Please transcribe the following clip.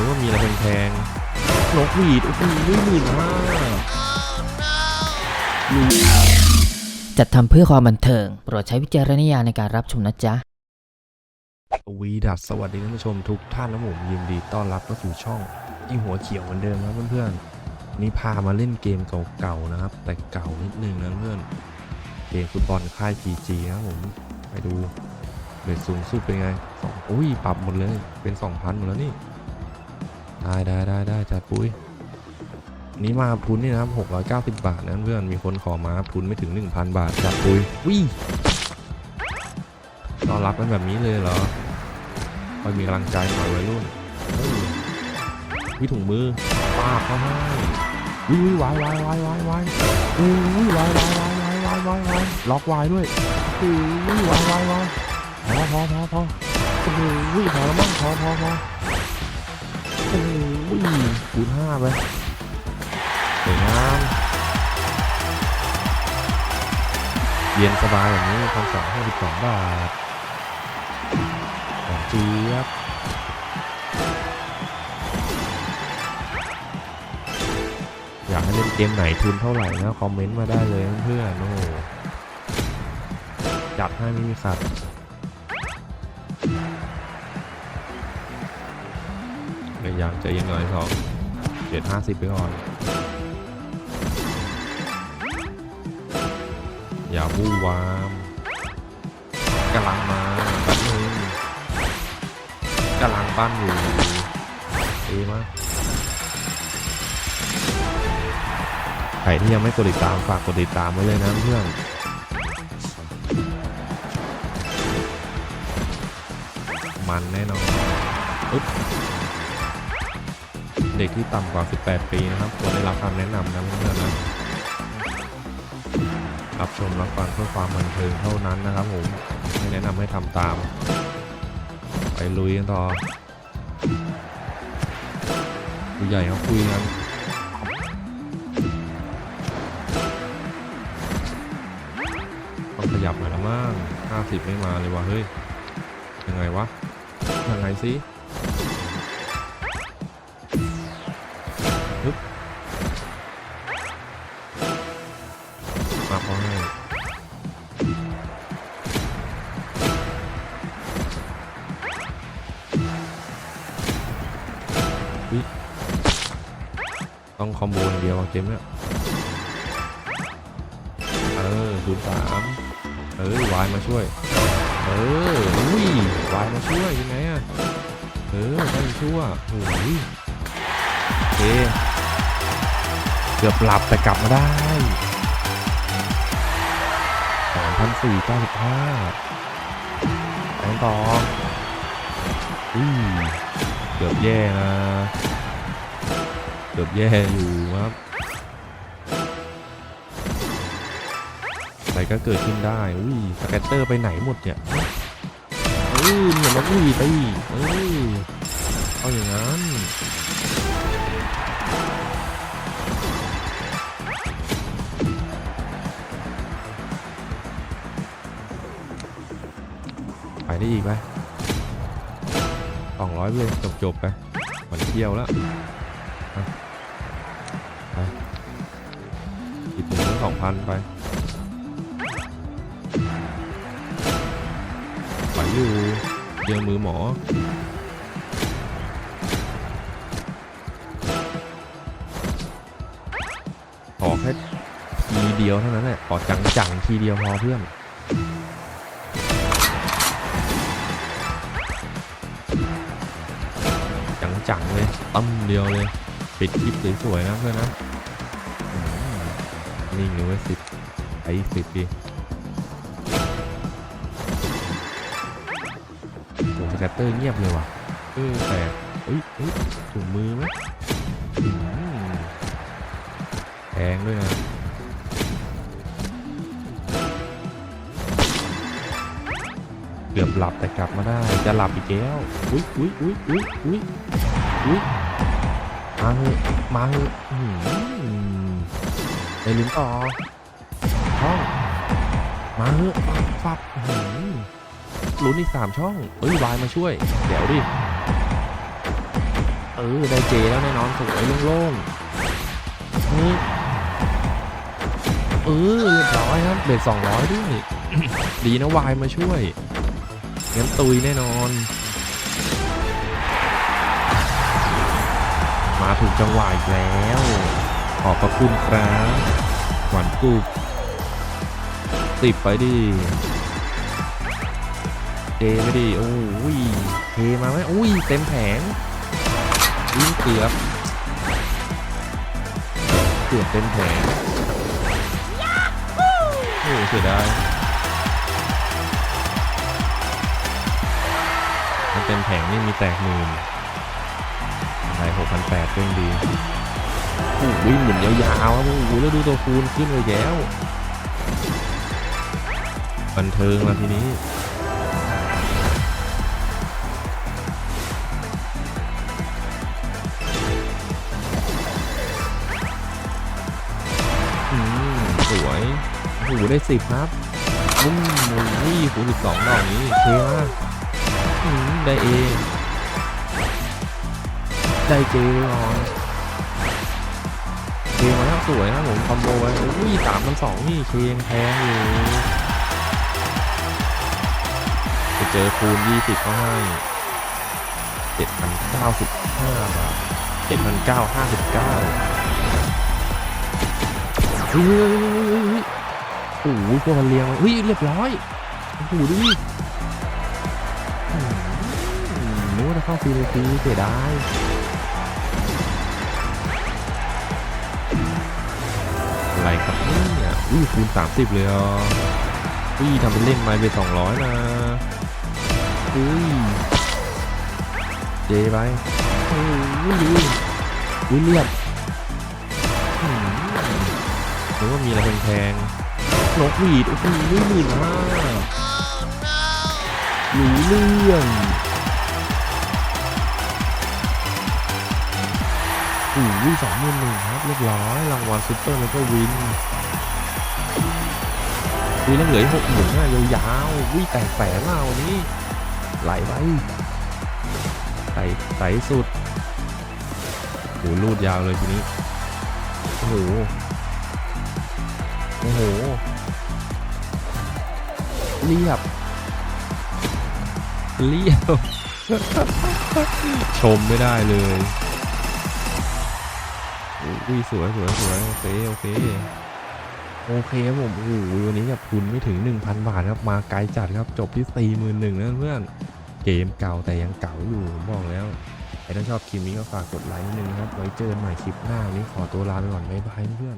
รือว่ามีอะไรแพงๆนกหวีดโอ้โหหมื่นห้าจัดทำเพื่อความบันเทิง โปรดใช้วิจารณญาณในการรับชมนะจ๊ะ วีดัสสวัสดีท่านผู้ชมทุกท่านนะผมยินดีต้อนรับเข้าสู่ช่องที่หัวเขียวเหมือนเดิมนะเพื่อนๆนี่พามาเล่นเกมเก่าๆนะครับ แต่เก่านิดนึงนะเพื่อนเกมฟุตบอลค่าย PG นะครับผมไปดูเบสสูงสุดเป็นไงสองอุ้ยปรับหมดเลยเป็น 2,000หมดแล้วนี่ ได้ได้ได้ได้จัดปุ้ยนี่มาทุนนี่นะครับ690 บาทนะเพื่อนมีคนขอมาทุนไม่ถึง 1,000 บาทจัดปุ้ยวิต้อนรับกันแบบนี้เลยเหรอคอยมีกำลังใจหน่อยวัยรุ่นเฮ้ยวิถุงมือป้าบเขาให้วิววายวายวายวายวายอุ้ยวายวายวายวายวายวายวายล็อกวายด้วยอุ้ยวายวายวายพอพอพอพอโอ้โหพอแล้วมั้งพอพอพอ โอ้โหคูณห้าไปสวยงามเย็นสบายแบบนี้พันสองห้าสิบสองบาทหวานเจี๊ยบอยากให้เล่นเกมไหนทุนเท่าไหร่นะ คอมเมนต์มาได้เลยเพื่อนโอ้จัดให้ไม่มีขัด ยังใจเย็นหน่อยสองเจ็ดห้าสิบไปก่อน อย่าวู่วามกำลังมาแป๊บนึงกำลังปั้นอยู่ดีมากใครที่ยังไม่กดติดตามฝากกดติดตามไว้เลยนะเพื่อนมันแน่นอน เด็กที่ต่ำกว่า 18 ปีนะครับควรได้รับคำแนะนำนะเพื่อนๆนะรับชมรับฟังเพื่อความบันเทิงเท่านั้นนะครับผมไม่แนะนำให้ทำตาม ไปลุยกันต่อผู้ใหญ่เขาคุยกันต้องขยับหน่อยละมั้ง50 ไม่มาเลยว่ะเฮ้ยยังไงวะยังไงสิ ต้องคอมโบอย่างเดียวเกมเนี่ยเออศูนย์สามเออวายมาช่วย เอออุ้ยวายมาช่วยยังไงอะเออได้ชั่วโอ้ยเคเกือบหลับแต่กลับมาได้สามพันสี่เก้าสิบห้าไปต่ออุ้ยเกือบแย่นะ กือบแย่อยู่ครับอะไรก็เกิดขึ้นได้อุ้ยสแกตเตอร์ไปไหนหมดเนี่ยเอ้ยเนี่ยมันอุ้ยไปเอ้ยเอาอย่างนั้นไปได้อีกไหมสองร้อยเลยจบจบๆไปมันเที่ยวแล้ว สองพันไปไปอยู่เจอมือหมอขอแค่ทีเดียวเท่านั้นแหละขอจังๆทีเดียวพอเพื่อนจังๆเลยตั้มเดียวเลย ปิดคลิปสวยๆนะเพื่อนนะ นิ่งเลยเว้ยสิบไอีกสิบปีโอ้สแกตเตอร์เงียบเลยว่ะเออแต่เอ้ยเอ้ยถุงมือไหมแพงด้วยนะเกือบหลับแต่กลับมาได้จะหลับอีกแล้วอุ้ยอุ้ยอุ้ยอุ้ยอุ้ยอุ้ยมาเหอะมาเหอะ ลุ้นต่อช่องมาเหอะฟับฟับอื้อหือลุ้นอีกสามช่องเอ้ยวายมาช่วย เดี๋ยวดิ เออ ได้เจแล้วแน่นอนสวยโล่งๆนี่เออเรียบร้อยครับเบ็ดสองร้อยด้วยดีนะวายมาช่วยงั้นตุยแน่นอน มาถูกจังหวะอีกแล้ว ขอบพระคุณครับหวานกรุบติดไปดิเจไปดิโอ้ยเทมาไหมอุ้ยเต็มแผงวิ่งเกือบเกือบเต็มแผงโอ้เสียดายมันเต็มแผงนี่มีแตกหมื่นอะไรหกพันแปดก็ยังดี โอ้โหหมุนยาวๆครับโอ้โหแล้วดูตัวคูณขึ้นเลยแล้วบันเทิงแล้วทีนี้ืมสวยโอ้โหได้สิบครับบุ้มโอ้ยหูสิบสองดอกนี้เทมากอืมได้เอ ได้เจไปก่อน เคมาแล้วสวยนะผมคอมโบไว้โอ้ยสามพันสองนี่เคยังแพงอยู่ไปเจอคูณยี่สิบก็ให้เจ็ดพันเก้าสิบห้าบาทเจ็ดพันเก้าห้าสิบเก้าเฮ้ยโอ้โหพวกมันเลี้ยงไว้เฮ้ยเรียบร้อยโอ้โหดูดิอืมนึกว่าจะเข้าฟรีเลยฟรีเสียดาย อะไรครับเนี่ยอุ้ยคูณ30เลยอะอุ้ยทำเป็นเล่นไม้ไป200นะอุ้ยเจไปโอ้ยดูอุ้ยเรียบอืมหรือว่ามีอะไรแพงๆนกหวีดโอ้โหหมื่นห้ารู้เรื่อง อ้โหสองหมื่นหนึ่งครับเรียบร้อยรางวัลซุปเปอร์แล้วก็วินวินแล้วเหลือหกหมื่นห้ายาวๆวิ่งแตกแสนมาวันนี้ไหลไปใส่ใส่สุดโอ้โหรูดยาวเลยทีนี้โอ้โหโอ้โหเรียบเรียบชมไม่ได้เลย อุ้ยสวยสวยสวยโอเคโอเคโอเคครับผมโอ้โหวันนี้กับทุนไม่ถึง 1,000 บาทครับมาไกลจัดครับจบที่สี่หมื่นหนึ่งนะเพื่อนเกมเก่าแต่ยังเก่าอยู่บอกแล้วใครถ้าชอบคลิปนี้ก็ฝากกดไลค์นิดนึงครับไว้เจอกันใหม่คลิปหน้าวันนี้ขอตัวลาไปก่อนบ๊ายบายเพื่อน